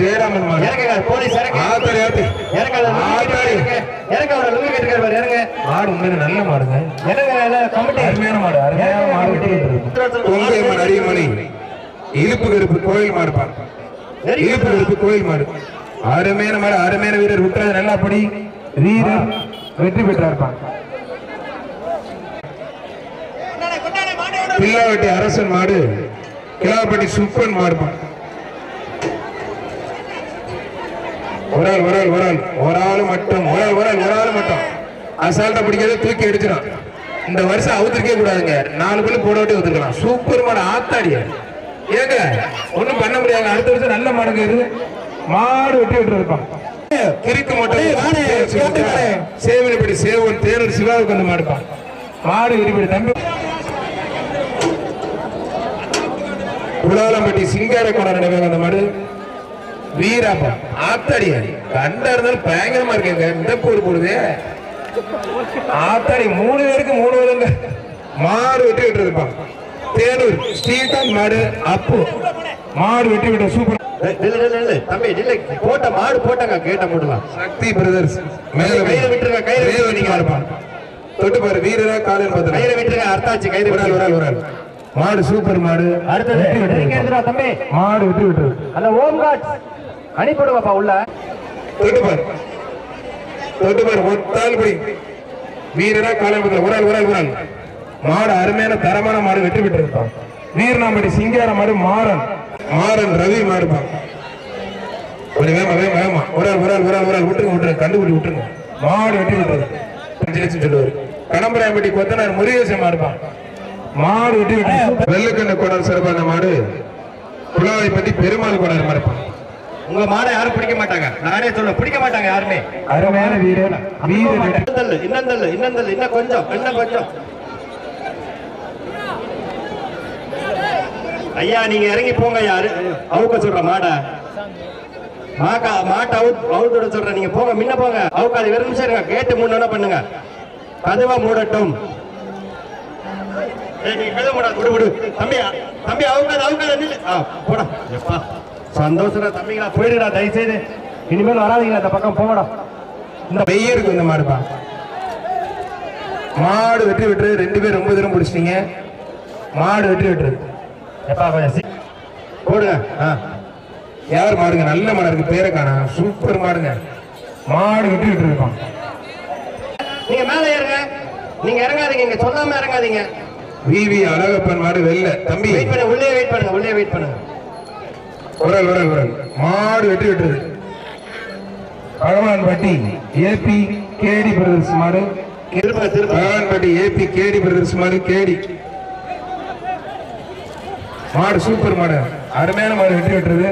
ஜெயராமன் மாடு. இறங்குங்க போலீஸ் இறங்க. ஆத்தாடி ஆத்தி இறங்க அதை லுங்கி ஆத்தாடி. கட்டிருக்காரு. இறங்க அவரை லுங்கி கட்டிருக்காரு பாரு, இறங்க. மாடு உண்மையில நல்ல மாடுங்க. இறங்க இல்ல, கமிட்டி. அருமையான மாடு அருமையான மாடு. விட்டுக்கிட்டு இருக்கு கொங்கையம்மன் அரியமணி இழுப்பு கருப்பு கோயில் மாடு பா. Very good. இழுப்பு கருப்பு கோயில் மாடு. அருமையான மாடு அருமையான வீரர் விட்டுறது நல்லா படி வீரர் வெற்றி பெற்றார் பா. பில்லாவட்டி அரசன் மாடு கிலாப்பட்டி சுப்பன் மாடு ஆள் ஒரு ஆள் ஒரு ஆள் மட்டும் ஒரு ஆள் ஒரு ஆள் மட்டும். அசால்ட்டா பிடிக்காத தூக்கி அடிச்சிடும் இந்த வருஷம் அவுத்திருக்கே கூடாதுங்க. நாலு பேர் போட விட்டு வந்துருக்கலாம். சூப்பர் மாடு ஆத்தாடிய ஏங்க ஒண்ணும் பண்ண முடியாது அடுத்த வருஷம் நல்ல மாடுங்க இது மாடு வெட்டி விட்டு இருப்பான் கிறுக்கு மட்டும் சேவனப்படி சேவன் தேரர் சிவாவுக்கு வந்து மாடுப்பான் மாடு விரிப்படி தம்பி. குலாலம்பட்டி சிங்கார கொண்டாட நினைவாங்க அந்த மாடு. வீராப்பா ஆத்தாடிய. கண்டா இருந்தாலும் பயங்கரமா இருக்குங்க. இந்த போர் போடுது. ஆத்தாடி மூணு பேருக்கு மூணு விதங்க. மாடு வெட்டி விட்டு இருப்பான் தேனூர் ஸ்ரீகாந்த் மாடு அப்பு. மாடு வெட்டி விட்ட சூப்பர். தம்பி நில்லு. போட்ட மாடு போட்டாங்க. கேட்ட போடலாம் சக்தி பிரதர்ஸ். மேல கையில விட்டுருங்க, கையில கையில நீங்க இருப்பான் தொட்டு பாரு. வீரரா காலையில் கையில பார்த்து விட்டுருங்க அர்த்தாச்சு கையில ஒரு ஆள் ஒரு ஆள் ஒரு ஆள். மாடு சூப்பர் மாடு. அடுத்தது மாடு வெட்டி விட்டு அந்த ஓம் காட் அனுப்பிவிடுங்கப்பா உள்ள? தொட்டு பாரு தொட்டு பாரு ஒத்தால் படி. வீரரா காலையில் ஒரு ஆள் ஒரு ஆள் ஒரு ஆள் மாடு அருமையான தரமான மாடு வெற்றி பெற்று இருப்பான் வீரனாம்படி சிங்கார மாடு மாறன். மாறன் ரவி மாடுப்பான் கொஞ்சம் வேமா வேமா வேமா ஒரு ஆள் ஒரு ஆள் ஒரு ஆள் ஒரு ஆள் விட்டுருங்க விட்டுருங்க கண்டுபிடி விட்டுருங்க மாடு சொல்லுவாரு. கொத்தனார் முருகேசன் மாடுப்பான் வெட்டி விட்டு வெள்ளக்கண்ண கோடார் சிறப்பான மாடு. புலாவை பத்தி பெருமாள் கோடார் மாடுப்பான் உங்க மாடை யாரும் பிடிக்க மாட்டாங்க. நானே சொல்ல பிடிக்க மாட்டாங்க யாருமே. அருமையான வீரர். வெற்றி இன்னும் தள்ளு இன்னும் கொஞ்சம் இன்னும் கொஞ்சம். ஐயா நீங்க இறங்கி போங்க யாரு அவுக்க சொல்ற மாடை. மாக்கா மாட்டை அவுட் அவுட் விட சொல்றேன் நீங்க போங்க முன்ன போங்க. அவுக்காது வெறும் நிமிஷம் இருங்க. கேட்டு முன்னா பண்ணுங்க. கதவா மூடட்டும். தம்பி தம்பி அவுக்காது அவுக்காது போடா. எப்பா. சந்தோஷம் தம்பிங்களா போயிடுடா தயவு செய்து இனிமேல் வராதீங்களா இந்த பக்கம் போகடா இந்த இருக்கும் இந்த மாடுப்பா மாடு வெற்றி விட்டுரு ரெண்டு பேரும் ரொம்ப தூரம் பிடிச்சிட்டீங்க. மாடு வெற்றி விட்டுரு எப்பா கொஞ்சம் போடுங்க ஆ. யார் மாடுங்க? நல்ல மாடு இருக்கு பேரை காணா. சூப்பர் மாடுங்க. மாடு வெற்றி விட்டு இருக்கோம் நீங்க மேல ஏறுங்க. நீங்க இறங்காதீங்க இங்க சொல்லாம இறங்காதீங்க. விவி அழகப்பன் மாடு வெளில. தம்பி. வெயிட் பண்ணுங்க உள்ளே வெயிட் பண்ணுங்க உள்ளே வெயிட் பண்ணுங்க. உரல் உரல் உரல் மாடு வெற்றி விட்டுரு பகவான்பட்டி ஏபி கேடி பிரதர்ஸ் மாடு. பகவான்பட்டி ஏபி கேடி பிரதர்ஸ் மாடு கேடி மாடு சூப்பர் மாடு. அருமையான மாடு வெற்றி விட்டுறது